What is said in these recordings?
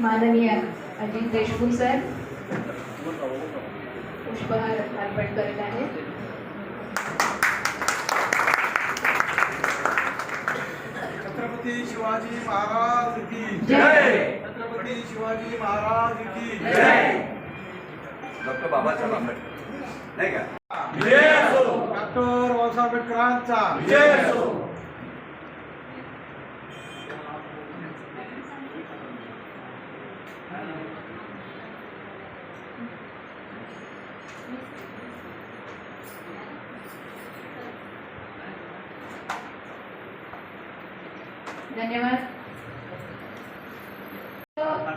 माननीय अजित देशमुख सर। पुष्पहार अर्पण करीत आहेत छत्रपती शिवाजी महाराज की जय. छत्रपती शिवाजी महाराज की डॉक्टर बाबासाहेब आंबेडकर. नाही का? डॉक्टर बाबासाहेब आंबेडकरांचा धन्यवाद.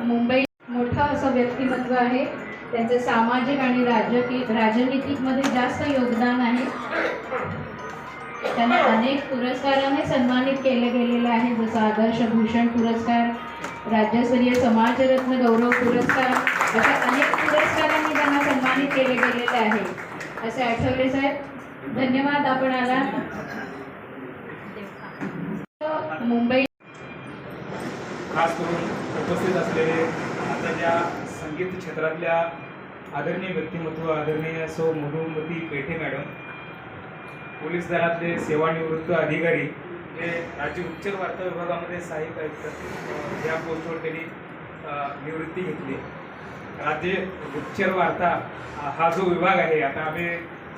मुंबई मोठं असं व्यक्तिमत्व आहे. त्यांचं सामाजिक आणि राजकीय राजनीतिकमध्ये जास्त योगदान आहे. त्यांना अनेक पुरस्काराने सन्मानित केलं गेलेलं आहे. जसं आदर्श भूषण पुरस्कार राज्यस्तरीय समाजरत्न गौरव पुरस्कार अशा अनेक पुरस्कारांनी त्यांना सन्मानित केले गेलेले आहे. असे आठवले साहेब. धन्यवाद. आपण आला. मुंबई खास करून उपस्थित असलेले आताच्या संगीत क्षेत्रातल्या आदरणीय व्यक्तिमत्व आदरणीय सौ मधुमती पेठे मॅडम पोलीस दलातले सेवानिवृत्त अधिकारी जे राज्य उच्च वार्ता विभागामध्ये सहाय्यक आयुक्त या पोस्टवर त्यांनी निवृत्ती घेतली. राज्य उच्चर वार्ता हा जो विभाग आहे आता आम्ही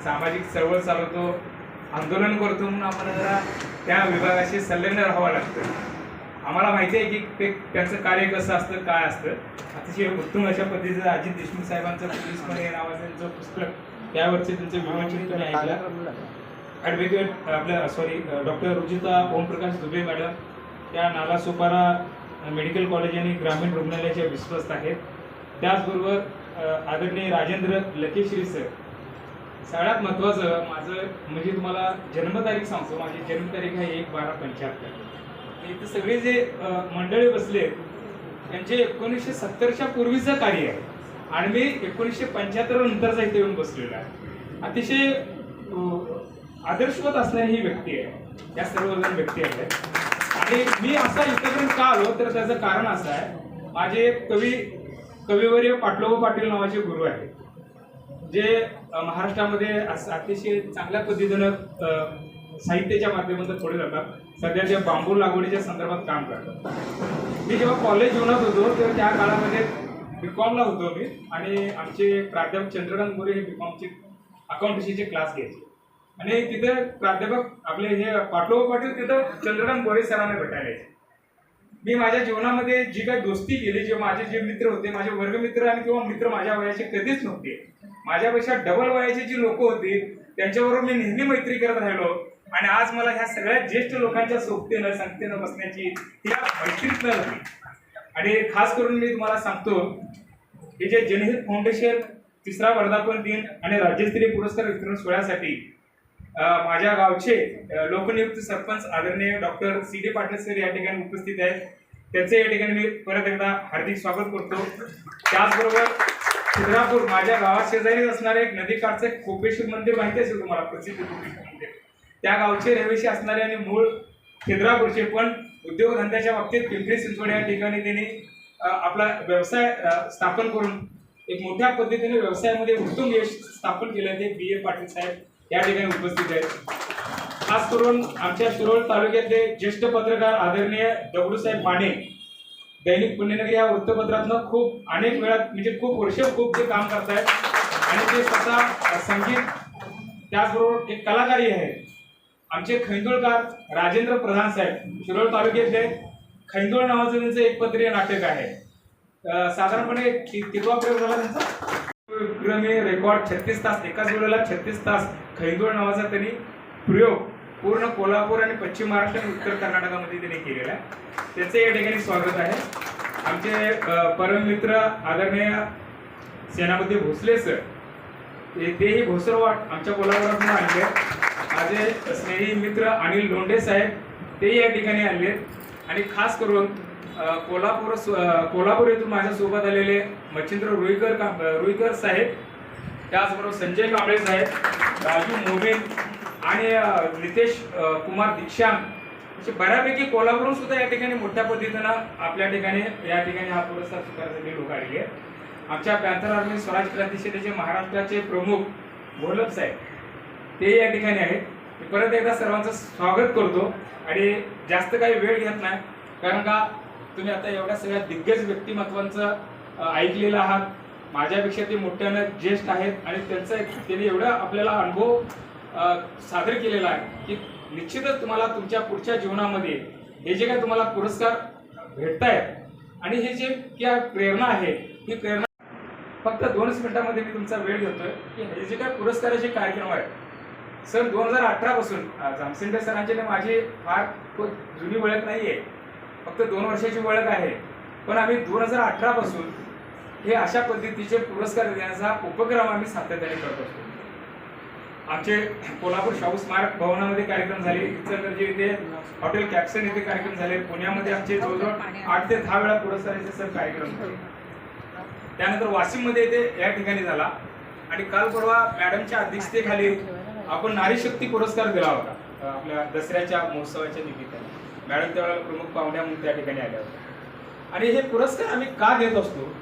सामाजिक चळवळ चालवतो आंदोलन करतो म्हणून आम्हाला जरा त्या विभागाशी संलग्न राहावं लागतं. आम्हाला माहिती आहे की ते त्यांचं कार्य कसं असतं काय असतं. अतिशय उत्तम अशा पद्धतीचं अजित देशमुख साहेबांचं पोलीसमध्ये नावाचं त्यांचं पुस्तक त्यावरचे त्यांचं विमोचन तुम्ही ऐकलं. ॲडव्होकेट आपल्या sorry doctor Rujita Omprakash Dubey madam त्या नालासोपारा मेडिकल कॉलेज आणि ग्रामीण रुग्णालयाच्या विश्वस्त आहेत. त्याचबरोबर आदरणीय राजेंद्र लकेश्री सर. सगळ्यात महत्त्वाचं माझं म्हणजे तुम्हाला जन्मतारीख सांगतो. माझी जन्मतारीख आहे एक बारा पंच्याहत्तर. म्हणजे इथं सगळे जे मंडळी बसले त्यांचे एकोणीसशे सत्तरच्या पूर्वीचं कार्य आहे. आणि मी एकोणीसशे पंच्याहत्तर नंतरचा इथे येऊन बसलेलो आहे. अतिशय आदर्शवत असणारी ही व्यक्ती आहे. या सर्वजण व्यक्ती आहेत. आणि मी असा इथपर्यंत का आलो तर त्याचं कारण असं आहे माझे कवी कविवर्य पाटलोबा पाटील नावाचे गुरु आहेत. जे महाराष्ट्रामध्ये असं अतिशय चांगल्या पद्धतीनं साहित्याच्या माध्यमातून पुढे जातात. सध्या ते बांबू लागवडीच्या संदर्भात काम करतात. मी जेव्हा कॉलेज जीवनात होतो तेव्हा त्या काळामध्ये बी कॉमला होतो मी. आणि आमचे प्राध्यापक चंद्रकांत गोरे हे बी कॉमचे अकाउंटन्सीचे क्लास घ्यायचे. आणि तिथे प्राध्यापक आपले हे पाटलोबा पाटील तिथं चंद्रकांत गोरे सरांना भेटायला यायचे. मी माझ्या जीवनामध्ये जी काही दोस्ती केली जे माझे जे मित्र होते माझे वर्गमित्र आणि किंवा मित्र माझ्या वयाचे कधीच नव्हते. माझ्यापेक्षा डबल वयाचे जी लोक होती त्यांच्याबरोबर मी नेहमी मैत्री करत राहिलो. आणि आज मला ह्या सगळ्या ज्येष्ठ लोकांच्या सोबतीनं संगतीनं बसण्याची या मैत्रीतनं झाली आणि खास करून मी तुम्हाला सांगतो हे जे जनहित फाउंडेशन तिसरा वर्धापन दिन आणि राज्यस्तरीय पुरस्कार वितरण सोहळ्यासाठी माझ्या गावचे लोकनियुक्त सरपंच आदरणीय doctor C D Patil sir या ठिकाणी उपस्थित आहेत. त्यांचे या ठिकाणी मी परत एकदा हार्दिक स्वागत करतो. त्याचबरोबर खिद्रापूर माझ्या गावात शेजारीच असणारे एक नदीकाठचं कोपेश्वर मंदिर माहिती असेल तुम्हाला? प्रसिद्ध कोपेश्वर मंदिर. त्या गावचे रहिवासी असणारे आणि मूळ खिद्रापूरचे पण उद्योगधंद्याच्या बाबतीत पिंपरी चिंचवड या ठिकाणी त्यांनी आपला व्यवसाय स्थापन करून एक मोठ्या पद्धतीने व्यवसायामध्ये उत्तम यश स्थापन केलं ते बी. ए. पाटील साहेब या ठिकाणी उपस्थित आहेत. खास करून आमच्या शिरोळ तालुक्यातले ज्येष्ठ पत्रकार आदरणीय दगडूसाहेब माने दैनिक पुण्यनगरी या वृत्तपत्रातनं खूप अनेक वेळा म्हणजे खूप वर्ष खूप ते काम करतायत आणि ते स्वतः संगीत त्याचबरोबर एक कलाकारी आहे आमचे खैंदोळकार राजेंद्र प्रधान साहेब शिरोळ तालुक्यातले खैंदोळ नावाचं त्यांचं एकपत्रीय नाटक आहे. साधारणपणे कि- कितवा प्रयोग झाला त्यांचा? विक्रमी रेकॉर्ड छत्तीस तास एकाच वेळेला छत्तीस तास खैंदोळ नावाचा त्यांनी प्रयोग पूर्ण कोल्हापूर आणि पश्चिम महाराष्ट्र आणि उत्तर कर्नाटकामध्ये त्यांनी केलेला आहे. त्याचं या ठिकाणी स्वागत आहे. आमचे परममित्र आदरणीय सेनापती भोसले सर ते- तेही भोसरवाट आमच्या कोल्हापुरातून आले माझे स्नेही मित्र अनिल लोंढे साहेब तेही या ठिकाणी आले आणि खास करून कोल्हापूर कोल्हापूर येथून माझ्यासोबत आलेले मच्छिंद्र रुईकर का रुईकर साहेब त्याचबरोबर संजय कांबळे साहेब राजू मोमीन आणि नितेश कुमार दीक्षांत. असे बऱ्यापैकी कोल्हापूरून सुद्धा या ठिकाणी मोठ्या पद्धतीनं आपल्या ठिकाणी या ठिकाणी हा पुरस्कार स्वीकारण्यासाठी लोक आलेले आहेत आमच्या पॅन्थर आर्मी स्वराज क्रांती सेनेचे महाराष्ट्राचे प्रमुख भोलप साहेब ते या ठिकाणी आहेत. परत एकदा सर्वांचं स्वागत करतो आणि जास्त काही वेळ घेत नाही कारण का तुम्ही आता एवढ्या सगळ्या दिग्गज व्यक्तिमत्वांचं ऐकलेलं आहात. माझ्यापेक्षा ते मोठ्यानं ज्येष्ठ आहेत आणि त्यांचं त्यांनी एवढा आपल्याला अनुभव सादर केलेला आहे की निश्चितच तुम्हाला तुमच्या पुढच्या जीवनामध्ये हे जे काही तुम्हाला पुरस्कार भेटतायत आणि हे जे काय प्रेरणा आहे ही प्रेरणा फक्त दोनच मिनिटांमध्ये मी तुमचा वेळ घेतोय की हे जे काय पुरस्काराचे कार्यक्रम आहेत सर दोन हजार अठरा पासून जामसिंडे सरांची आणि माझी फार खूप जुनी ओळख नाहीये. फक्त दोन वर्षाची ओळख आहे. पण आम्ही दोन हजार अठरा पासून हे अशा पद्धतीचे पुरस्कार देण्याचा उपक्रम आम्ही सातत्याने करत असतो. आमचे कोल्हापूर शाहू स्मारक भवनामध्ये कार्यक्रम झाले. इचलकरंजी इथे हॉटेल कॅप्सन इथे कार्यक्रम झाले. पुण्यामध्ये आमचे जवळजवळ आठ ते दहा वेळा पुरस्काराचे सर कार्यक्रम झाले. त्यानंतर वाशिममध्ये इथे या ठिकाणी झाला. आणि काल परवा मॅडमच्या अध्यक्षतेखाली आपण नारी शक्ती पुरस्कार दिला होता आपल्या दसऱ्याच्या महोत्सवाच्या निमित्ताने. मॅडम त्यावेळेला प्रमुख पाहुण्या म्हणून त्या ठिकाणी आल्या होत्या. आणि हे पुरस्कार आम्ही का देत असतो?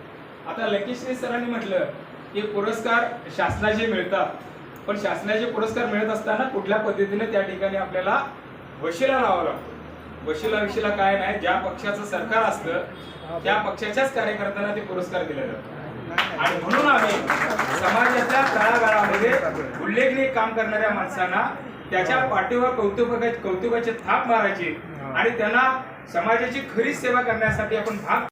आता लकेश्री सरांनी म्हटलं की पुरस्कार शासनाचे मिळतात पण शासनाचे पुरस्कार मिळत असताना कुठल्या पद्धतीने त्या ठिकाणी आपल्याला वशिला लावावा लागतो? वशिला विशिला काय नाही ज्या पक्षाचं सरकार असतं त्या पक्षाच्याच कार्यकर्त्यांना ते पुरस्कार दिले जातात. आणि म्हणून आम्ही समाजाच्या तळागाळामध्ये उल्लेखनीय काम करणाऱ्या माणसांना त्याच्या पाठीवर कौतुक कौतुकाची थाप मारायची आणि त्यांना समाजाची खरी सेवा करण्यासाठी आपण भाग